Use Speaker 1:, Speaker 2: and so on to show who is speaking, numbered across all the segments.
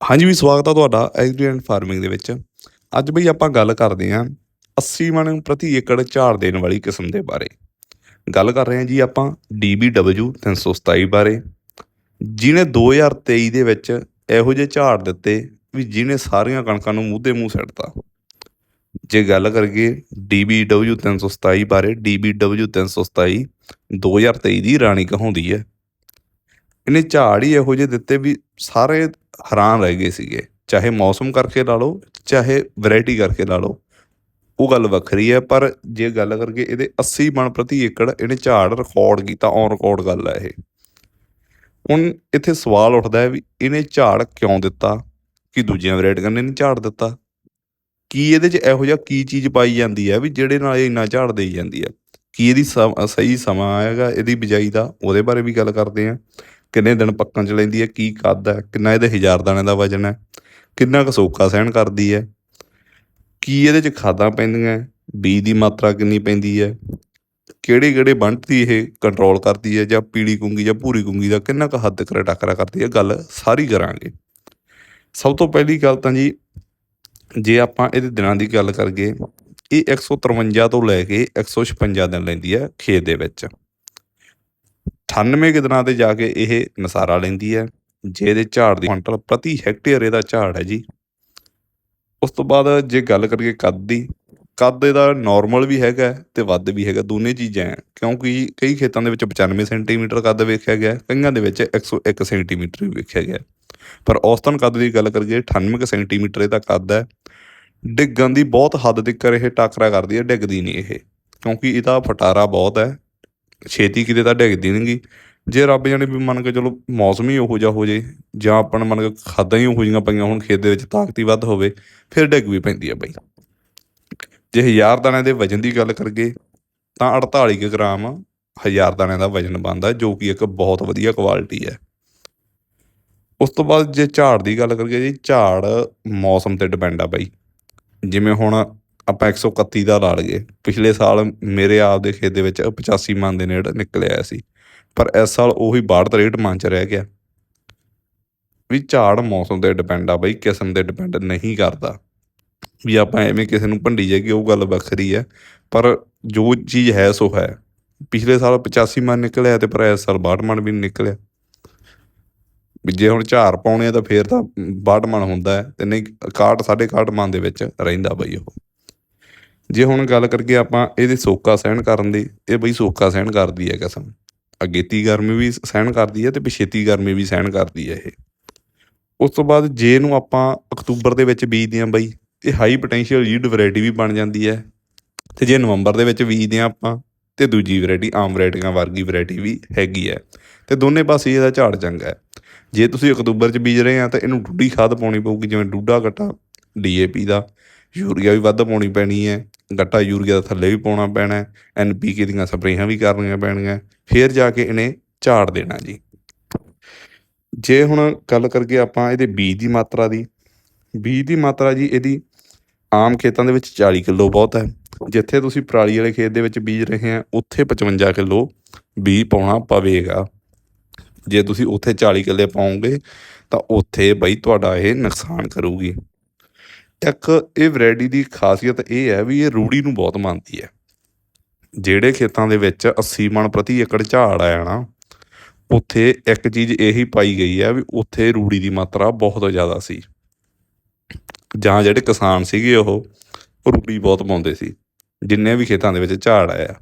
Speaker 1: ਹਾਂਜੀ ਵੀ ਸਵਾਗਤ ਆ ਤੁਹਾਡਾ ਐਗਰੀ ਐਂਡ ਫਾਰਮਿੰਗ ਦੇ ਵਿੱਚ। ਅੱਜ ਬਈ ਆਪਾਂ ਗੱਲ ਕਰਦੇ ਆਂ 80 ਮਣ ਪ੍ਰਤੀ ਏਕੜ ਝਾੜ ਦੇਣ ਵਾਲੀ ਕਿਸਮ ਦੇ ਬਾਰੇ। ਗੱਲ ਕਰ ਰਹੇ ਹਾਂ ਜੀ ਆਪਾਂ DBW 327 ਬਾਰੇ। ਜਿਹਨੇ 2023 ਦੇ ਵਿੱਚ ਇਹੋ ਜਿਹੇ ਝਾੜ ਦਿੱਤੇ ਵੀ ਜਿਹਨੇ ਸਾਰੀਆਂ ਕਣਕਾਂ ਨੂੰ ਮੂੰਹ ਦੇ ਮੂੰਹ ਸੱਟਤਾ। ਜੇ ਗੱਲ ਕਰੀਏ DBW 327 ਬਾਰੇ DBW 327 2023 ਦੀ ਰਾਣੀ ਕਹਾਉਂਦੀ ਹੈ। ਇਹਨੇ ਝਾੜ ਹੀ ਇਹੋ ਜਿਹੇ ਦਿੱਤੇ ਵੀ ਸਾਰੇ ਹੈਰਾਨ ਰਹਿ ਗਏ ਸੀਗੇ। ਚਾਹੇ ਮੌਸਮ ਕਰਕੇ ਲਾ ਲਓ, ਚਾਹੇ ਵੈਰਾਈਟੀ ਕਰਕੇ ਲਾ ਲਓ, ਉਹ ਗੱਲ ਵੱਖਰੀ ਹੈ, ਪਰ ਜੇ ਗੱਲ ਕਰਕੇ ਇਹਦੇ 80 ਮਣ ਪ੍ਰਤੀ ਏਕੜ ਇਹਨੇ ਝਾੜ ਰਿਕਾਰਡ ਕੀਤਾ ਔਨ ਰਿਕਾਰਡ ਗੱਲ ਹੈ ਇਹ। ਹੁਣ ਇੱਥੇ ਸਵਾਲ ਉੱਠਦਾ ਹੈ ਵੀ ਇਹਨੇ ਝਾੜ ਕਿਉਂ ਦਿੱਤਾ? ਕਿ ਦੂਜੀਆਂ ਵੈਰਾਈਟੀਆਂ ਨੇ ਨਹੀਂ ਝਾੜ ਦਿੱਤਾ? ਕੀ ਇਹਦੇ 'ਚ ਇਹੋ ਜਿਹਾ ਕੀ ਚੀਜ਼ ਪਾਈ ਜਾਂਦੀ ਹੈ ਵੀ ਜਿਹੜੇ ਨਾਲ ਇਹ ਇੰਨਾ ਝਾੜ ਦੇਈ ਜਾਂਦੀ ਹੈ? ਕੀ ਇਹਦੀ ਸਹੀ ਸਮਾਂ ਆਏਗਾ ਇਹਦੀ ਬਿਜਾਈ ਦਾ? ਉਹਦੇ ਬਾਰੇ ਵੀ ਗੱਲ ਕਰਦੇ ਹਾਂ। ਕਿੰਨੇ ਦਿਨ ਪੱਕਣ ਚ ਲੈਂਦੀ ਹੈ, ਕੀ ਕੱਦ ਹੈ, ਕਿੰਨਾ ਇਹਦੇ ਹਜ਼ਾਰ ਦਾਣੇ ਦਾ ਵਜਨ ਹੈ, ਕਿੰਨਾ ਕੁ ਸੋਕਾ ਸਹਿਣ ਕਰਦੀ ਹੈ, ਕੀ ਇਹਦੇ ਚ ਖਾਦਾਂ ਪੈਂਦੀਆਂ ਬੀਜ ਦੀ ਮਾਤਰਾ ਕਿੰਨੀ ਪੈਂਦੀ ਹੈ ਕਿਹੜੇ ਕਿਹੜੇ ਬੰਟ ਦੀ ਇਹ ਕੰਟਰੋਲ ਕਰਦੀ ਹੈ, ਜਾਂ ਪੀਲੀ ਕੁੰਗੀ ਜਾਂ ਭੂਰੀ ਕੁੰਗੀ ਦਾ ਕਿੰਨਾ ਕੁ ਹੱਦ ਕਰ ਟੱਕਰਾ ਕਰਦੀ ਹੈ ਗੱਲ ਸਾਰੀ ਕਰਾਂਗੇ। ਸਭ ਤੋਂ ਪਹਿਲੀ ਗੱਲ ਤਾਂ ਜੀ, ਜੇ ਆਪਾਂ ਇਹਦੇ ਦਿਨਾਂ ਦੀ ਗੱਲ ਕਰੀਏ, ਇਹ 153 ਤੋਂ ਲੈ ਕੇ 156 ਦਿਨ ਲੈਂਦੀ ਹੈ ਖੇਤ ਦੇ ਵਿੱਚ। 98 ਕਿ ਦਿਨਾਂ ਤੇ ਜਾ ਕੇ ਇਹ ਨਸਾਰਾ ਲੈਂਦੀ ਹੈ, ਜਿਹਦੇ ਝਾੜ ਦੀ ਕੁਇੰਟਲ ਪ੍ਰਤੀ ਹੈਕਟੇਅਰ ਇਹਦਾ ਝਾੜ ਹੈ ਜੀ। ਉਸ ਤੋਂ ਬਾਅਦ ਜੇ ਗੱਲ ਕਰੀਏ ਕੱਦ ਦੀ, ਕੱਦ ਇਹਦਾ ਨਾਰਮਲ ਵੀ ਹੈਗਾ ਤੇ ਵੱਧ ਵੀ ਹੈਗਾ, ਦੋਨੇ ਚੀਜ਼ਾਂ ਹੈ। ਕਿਉਂਕਿ ਕਈ ਖੇਤਾਂ ਦੇ ਵਿੱਚ 95 ਸੈਂਟੀਮੀਟਰ ਕੱਦ ਵੇਖਿਆ ਗਿਆ ਕਈਆਂ ਦੇ ਵਿੱਚ 101 ਸੈਂਟੀਮੀਟਰ ਵੀ ਵੇਖਿਆ ਗਿਆ ਪਰ ਔਸਤਨ ਕੱਦ ਦੀ ਗੱਲ ਕਰੀਏ 98 ਕੁ ਸੈਂਟੀਮੀਟਰ ਇਹਦਾ ਕੱਦ ਹੈ। ਡਿੱਗਣ ਦੀ ਬਹੁਤ ਹੱਦ ਤੱਕ ਇਹ ਟਾਕਰਾ ਕਰਦੀ ਹੈ, ਡਿੱਗਦੀ ਨਹੀਂ ਇਹ, ਕਿਉਂਕਿ ਇਹਦਾ ਫਟਾਰਾ ਬਹੁਤ ਹੈ। ਛੇਤੀ ਕਿਤੇ ਤਾਂ ਡਿੱਗਦੀ ਨਹੀਂਗੀ ਜੇ ਰੱਬ ਜਾਣੇ ਵੀ ਮੰਨ ਕੇ ਚਲੋ ਮੌਸਮ ਹੀ ਉਹੋ ਜਿਹਾ ਹੋ ਜੇ, ਜਾਂ ਆਪਾਂ ਨੂੰ ਮੰਨ ਕੇ ਖਾਦਾਂ ਹੀ ਉਹੋ ਜਿਹੀਆਂ ਪਈਆਂ ਹੁਣ, ਖੇਤ ਦੇ ਵਿੱਚ ਤਾਕਤੀ ਵੱਧ ਹੋਵੇ, ਫਿਰ ਡਿੱਗ ਵੀ ਪੈਂਦੀ ਆ ਬਈ। ਜੇ ਹਜ਼ਾਰ ਦਾਣਿਆਂ ਦੇ ਵਜਨ ਦੀ ਗੱਲ ਕਰੀਏ, ਤਾਂ 48 ਕੁ ਗ੍ਰਾਮ ਹਜ਼ਾਰ ਦਾਣਿਆਂ ਦਾ ਵਜਨ ਬਣਦਾ, ਜੋ ਕਿ ਇੱਕ ਬਹੁਤ ਵਧੀਆ ਕੁਆਲਿਟੀ ਹੈ। ਉਸ ਤੋਂ ਬਾਅਦ ਜੇ ਝਾੜ ਦੀ ਗੱਲ ਕਰੀਏ ਜੀ, ਝਾੜ ਮੌਸਮ ਤੇ ਡਿਪੈਂਡ ਆ ਬਾਈ। ਜਿਵੇਂ ਹੁਣ ਆਪਾਂ 131 ਦਾ ਲਾੜ ਗਏ। ਪਿਛਲੇ ਸਾਲ ਮੇਰੇ ਆਪ ਦੇ ਖੇਤ ਦੇ ਵਿੱਚ 85 ਮਨ ਦੇ ਨੇੜੇ ਨਿਕਲ ਆਇਆ ਸੀ। ਪਰ ਇਸ ਸਾਲ ਉਹੀ 62 63 ਮਣ ਚ ਰਹਿ ਗਿਆ। ਵੀ ਝਾੜ ਮੌਸਮ ਤੇ ਡਿਪੈਂਡ ਆ ਬਈ, ਕਿਸਮ ਤੇ ਡਿਪੈਂਡ ਨਹੀਂ ਕਰਦਾ। ਵੀ ਆਪਾਂ ਐਵੇਂ ਕਿਸੇ ਨੂੰ ਭੰਡੀ ਜਾਈਏ ਉਹ ਗੱਲ ਵੱਖਰੀ ਹੈ। ਪਰ ਜੋ ਚੀਜ਼ ਹੈ, ਸੋ ਹੈ। ਪਿਛਲੇ ਸਾਲ 85 ਮਨ ਨਿਕਲਿਆ ਤੇ ਪਰ ਇਸ ਸਾਲ 62 ਮਣ ਵੀ ਨਹੀਂ ਨਿਕਲਿਆ। ਵੀ ਜੇ ਹੁਣ ਝਾੜ ਪਾਉਣੇ ਆ ਤਾਂ ਫੇਰ ਤਾਂ 62 ਮਣ ਹੁੰਦਾ ਹੈ ਤੇ ਨਹੀਂ 61 61 ਮਣ ਦੇ ਵਿੱਚ ਰਹਿੰਦਾ ਬਈ ਉਹ। ਜੇ ਹੁਣ ਗੱਲ ਕਰੀਏ ਆਪਾਂ ਇਹਦੇ ਸੋਕਾ ਸਹਿਣ ਕਰਨ ਦੀ, ਇਹ ਬਈ ਸੋਕਾ ਸਹਿਣ ਕਰਦੀ ਹੈ ਕਿਸਮ। ਅਗੇਤੀ ਗਰਮੀ ਵੀ ਸਹਿਣ ਕਰਦੀ ਹੈ ਤੇ ਪਿਛੇਤੀ ਗਰਮੀ ਵੀ ਸਹਿਣ ਕਰਦੀ ਹੈ ਇਹ। ਉਸ ਤੋਂ ਬਾਅਦ ਜੇ ਇਹਨੂੰ ਆਪਾਂ ਅਕਤੂਬਰ ਦੇ ਵਿੱਚ ਬੀਜਦੇ ਹਾਂ ਬਈ ਇਹ ਹਾਈ ਪੋਟੈਂਸ਼ੀਅਲ ਯੀਲਡ ਵੈਰਾਈਟੀ ਵੀ ਬਣ ਜਾਂਦੀ ਹੈ। ਤੇ ਜੇ ਨਵੰਬਰ ਦੇ ਵਿੱਚ ਬੀਜਦੇ ਹਾਂ ਆਪਾਂ, ਤੇ ਦੂਜੀ ਵੈਰਾਈਟੀ ਆਮ ਵੈਰਾਈਟੀਆਂ ਵਰਗੀ ਵੈਰਾਈਟੀ ਵੀ ਹੈਗੀ ਹੈ। ਤੇ ਦੋਨੇ ਪਾਸੇ ਇਹਦਾ ਝਾੜ ਚੰਗਾ ਹੈ। ਜੇ ਤੁਸੀਂ ਅਕਤੂਬਰ 'ਚ ਬੀਜ ਰਹੇ ਆ ਤਾਂ ਇਹਨੂੰ ਡੂਡੀ ਖਾਦ ਪਾਉਣੀ ਪਊਗੀ, ਜਿਵੇਂ ਡੂਡਾ ਗੱਟਾ ਡੀਏਪੀ ਦਾ। ਯੂਰੀਆ ਵੀ ਵੱਧ ਪਾਉਣੀ ਪੈਣੀ ਹੈ। ਗੱਟਾ ਯੂਰੀਆ ਦਾ ਥੱਲੇ ਵੀ ਪਾਉਣਾ ਪੈਣਾ ਹੈ ਐਨਪੀਕੇ ਦੀਆਂ ਸਪਰੇਹਾਂ ਵੀ ਕਰਨੀਆਂ ਪੈਣੀਆਂ ਫਿਰ ਜਾ ਕੇ ਇਹਨੇ ਝਾੜ ਦੇਣਾ ਜੀ। ਜੇ ਹੁਣ ਗੱਲ ਕਰੀਏ ਆਪਾਂ ਇਹਦੇ ਬੀਜ ਦੀ ਮਾਤਰਾ ਦੀ, ਬੀਜ ਦੀ ਮਾਤਰਾ ਜੀ ਇਹਦੀ ਆਮ ਖੇਤਾਂ ਦੇ ਵਿੱਚ 40 ਕਿਲੋ ਬਹੁਤ ਹੈ, ਜਿੱਥੇ ਤੁਸੀਂ ਪਰਾਲੀ ਵਾਲੇ ਖੇਤ ਦੇ ਵਿੱਚ ਬੀਜ ਰਹੇ ਆ ਉੱਥੇ 55 ਕਿਲੋ ਬੀਜ ਪਾਉਣਾ ਪਵੇਗਾ। ਜੇ ਤੁਸੀਂ ਉੱਥੇ 40 ਕਿੱਲੇ ਪਾਉਂਗੇ, ਤਾਂ ਉੱਥੇ ਬਈ ਤੁਹਾਡਾ ਇਹ ਨੁਕਸਾਨ ਕਰੂਗੀ। ਇੱਕ ਇਹ ਵੈਰਾਈਟੀ ਦੀ ਖਾਸੀਅਤ ਇਹ ਹੈ ਵੀ ਇਹ ਰੂੜੀ ਨੂੰ ਬਹੁਤ ਮੰਨਦੀ ਹੈ। ਜਿਹੜੇ ਖੇਤਾਂ ਦੇ ਵਿੱਚ 80 ਮਣ ਪ੍ਰਤੀ ਏਕੜ ਝਾੜ ਆਇਆ ਨਾ, ਉੱਥੇ ਇੱਕ ਚੀਜ਼ ਇਹੀ ਪਾਈ ਗਈ ਹੈ ਵੀ ਉੱਥੇ ਰੂੜੀ ਦੀ ਮਾਤਰਾ ਬਹੁਤ ਜ਼ਿਆਦਾ ਸੀ। ਜਾਂ ਜਿਹੜੇ ਕਿਸਾਨ ਸੀਗੇ ਉਹ ਰੂੜੀ ਬਹੁਤ ਪਾਉਂਦੇ ਸੀ, ਜਿੰਨੇ ਵੀ ਖੇਤਾਂ ਦੇ ਵਿੱਚ ਝਾੜ ਆਇਆ।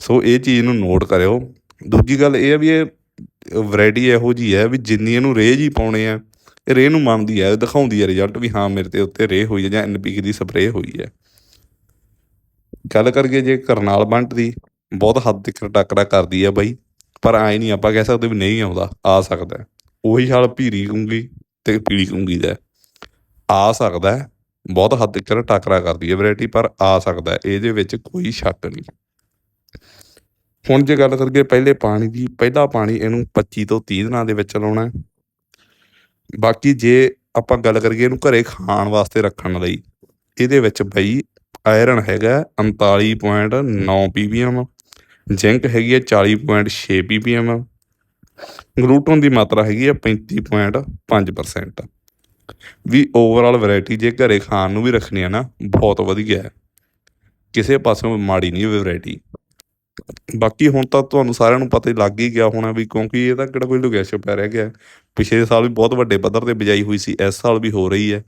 Speaker 1: ਸੋ ਇਹ ਚੀਜ਼ ਨੂੰ ਨੋਟ ਕਰਿਓ। ਦੂਜੀ ਗੱਲ ਇਹ ਹੈ ਵੀ ਇਹ ਵੈਰਾਈਟੀ ਇਹੋ ਜੀ ਹੈ ਵੀ ਜਿੰਨੀ ਇਹਨੂੰ ਰੇਹ ਹੀ ਪਾਉਣੇ ਆ ਇਹ ਰੇਹ ਨੂੰ ਮੰਨਦੀ ਹੈ, ਦਿਖਾਉਂਦੀ ਹੈ ਰਿਜ਼ਲਟ ਵੀ ਹਾਂ ਮੇਰੇ ਤੇ ਉੱਤੇ ਰੇਹ ਹੋਈ ਹੈ ਜਾਂ ਐਨਪੀਕੇ ਦੀ ਸਪਰੇਅ ਹੋਈ ਹੈ। ਗੱਲ ਕਰੀਏ ਜੇ ਕਰਨਾਲ ਬੰਟ ਦੀ ਬਹੁਤ ਹੱਦ ਤੱਕ ਟੱਕਰਾ ਕਰਦੀ ਹੈ ਬਾਈ, ਪਰ ਐ ਨਹੀਂ ਆਪਾਂ ਕਹਿ ਸਕਦੇ ਵੀ ਨਹੀਂ ਆਉਂਦਾ, ਆ ਸਕਦਾ ਉਹੀ ਹਾਲ ਭੀਰੀ ਕੁੰਗੀ ਤੇ ਪੀਲੀ ਕੁੰਗੀ ਦਾ ਆ ਸਕਦਾ ਬਹੁਤ ਹੱਦ ਤੱਕ ਟੱਕਰਾ ਕਰਦੀ ਹੈ ਵੈਰਾਈਟੀ ਪਰ ਆ ਸਕਦਾ ਇਹਦੇ ਵਿੱਚ ਕੋਈ ਸ਼ੱਕ ਨਹੀਂ। ਹੁਣ ਜੇ ਗੱਲ ਕਰੀਏ ਪਹਿਲੇ ਪਾਣੀ ਦੀ, ਪਹਿਲਾ ਪਾਣੀ ਇਹਨੂੰ 25 ਤੋਂ 30 ਦਿਨਾਂ ਦੇ ਵਿੱਚ ਲਾਉਣਾ ਬਾਕੀ ਜੇ ਆਪਾਂ ਗੱਲ ਕਰੀਏ ਇਹਨੂੰ ਘਰੇ ਖਾਣ ਵਾਸਤੇ ਰੱਖਣ ਲਈ, ਇਹਦੇ ਵਿੱਚ ਬਈ ਆਇਰਨ ਹੈਗਾ 39.9 ppm ਜ਼ਿੰਕ ਹੈਗੀ ਹੈ 40.6 ppm ਗਲੂਟਨ ਦੀ ਮਾਤਰਾ ਹੈਗੀ ਹੈ 35.5% ਵੀ ਓਵਰਆਲ ਵੈਰਾਈਟੀ ਜੇ ਘਰੇ ਖਾਣ ਨੂੰ ਵੀ ਰੱਖਣੀ ਹੈ ਨਾ, ਬਹੁਤ ਵਧੀਆ ਹੈ। ਕਿਸੇ ਪਾਸਿਓਂ ਮਾੜੀ ਨਹੀਂ ਵੈਰਾਈਟੀ ਬਾਕੀ ਹੁਣ ਤਾਂ ਤੁਹਾਨੂੰ ਸਾਰਿਆਂ ਨੂੰ ਪਤਾ ਹੀ ਲੱਗ ਹੀ ਗਿਆ ਹੋਣਾ ਵੀ ਕਿਉਂਕਿ ਇਹ ਤਾਂ ਕਿਹੜਾ ਕੋਈ ਲੁਕਿਆ ਛੁਪਿਆ ਰਹਿ ਗਿਆ। ਪਿਛਲੇ ਸਾਲ ਵੀ ਬਹੁਤ ਵੱਡੇ ਪੱਧਰ ਤੇ ਬਿਜਾਈ ਹੋਈ ਸੀ, ਇਸ ਸਾਲ ਵੀ ਹੋ ਰਹੀ ਹੈ।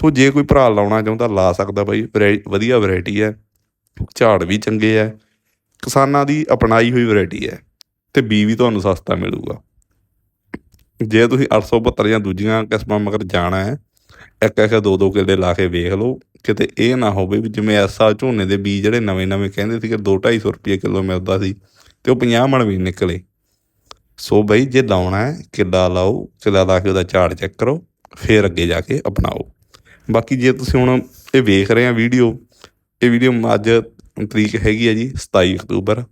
Speaker 1: ਸੋ ਜੇ ਕੋਈ ਭਰਾ ਲਾਉਣਾ ਚਾਹੁੰਦਾ ਲਾ ਸਕਦਾ ਬਾਈ ਵੈਰਾਈ- ਵਧੀਆ ਵੈਰਾਈਟੀ ਹੈ। ਝਾੜ ਵੀ ਚੰਗੇ ਹੈ। ਕਿਸਾਨਾਂ ਦੀ ਅਪਣਾਈ ਹੋਈ ਵੈਰਾਈਟੀ ਹੈ ਤੇ ਬੀ ਵੀ ਤੁਹਾਨੂੰ ਸਸਤਾ ਮਿਲੂਗਾ। ਜੇ ਤੁਸੀਂ 872 ਜਾਂ ਦੂਜੀਆਂ ਕਿਸਮਾਂ ਮਗਰ ਜਾਣਾ ਹੈ, ਇੱਕ ਇੱਕ ਦੋ ਦੋ ਕਿੱਲੇ ਲਾ ਕੇ ਵੇਖ ਲਓ। ਕਿਤੇ ਇਹ ਨਾ ਹੋਵੇ ਵੀ ਜਿਵੇਂ ਇਸ ਸਾਲ ਝੋਨੇ ਦੇ ਬੀਜ ਜਿਹੜੇ ਨਵੇਂ ਨਵੇਂ ਕਹਿੰਦੇ ਸੀ ਕਿ 2 250 ਰੁਪਏ ਕਿਲੋ ਮਿਲਦਾ ਸੀ ਤੇ ਉਹ 50 ਮਣ ਵੀ ਨਿਕਲੇ। ਸੋ ਬਈ ਜੇ ਲਾਉਣਾ ਹੈ, ਕਿੱਲਾ ਲਾਓ, ਕਿੱਲਾ ਲਾ ਕੇ ਉਹਦਾ ਝਾੜ ਚੈੱਕ ਕਰੋ, ਫਿਰ ਅੱਗੇ ਜਾ ਕੇ ਅਪਣਾਓ। ਬਾਕੀ ਜੇ ਤੁਸੀਂ ਹੁਣ ਇਹ ਵੇਖ ਰਹੇ ਆ ਵੀਡੀਓ, ਇਹ ਵੀਡੀਓ ਅੱਜ ਤਰੀਕ ਹੈਗੀ ਹੈ ਜੀ 27 ਅਕਤੂਬਰ।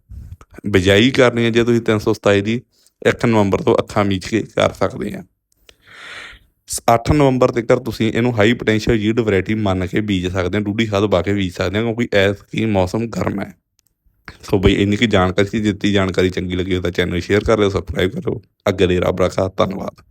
Speaker 1: ਬਿਜਾਈ ਕਰਨੀ ਹੈ ਜੇ ਤੁਸੀਂ 327 ਦੀ 1 ਨਵੰਬਰ ਤੋਂ ਅੱਖਾਂ ਮੀਚ ਕੇ ਕਰ ਸਕਦੇ ਆ। 8 ਨਵੰਬਰ ਤੱਕ ਤੁਸੀਂ ਇਹਨੂੰ ਹਾਈ ਪੋਟੈਂਸ਼ੀਅਲ ਯੀਲਡ ਵੈਰਾਈਟੀ ਮੰਨ ਕੇ ਬੀਜ ਸਕਦੇ ਹੋ ਡੂਡੀ ਖਾਦ ਪਾ ਕੇ ਬੀਜ ਸਕਦੇ ਹੋ, ਕਿਉਂਕਿ ਐਸ ਕੀ ਮੌਸਮ ਗਰਮ ਹੈ। ਸੋ ਬਈ ਇੰਨੀ ਕੀ ਜਾਣਕਾਰੀ ਸੀ ਦਿੱਤੀ, ਜਾਣਕਾਰੀ ਚੰਗੀ ਲੱਗੀ ਤਾਂ ਚੈਨਲ ਸ਼ੇਅਰ ਕਰ ਲਿਓ ਸਬਸਕ੍ਰਾਈਬ ਕਰੋ ਅੱਗੇ ਦੇ ਰੱਬ ਰੱਖਾ ਧੰਨਵਾਦ।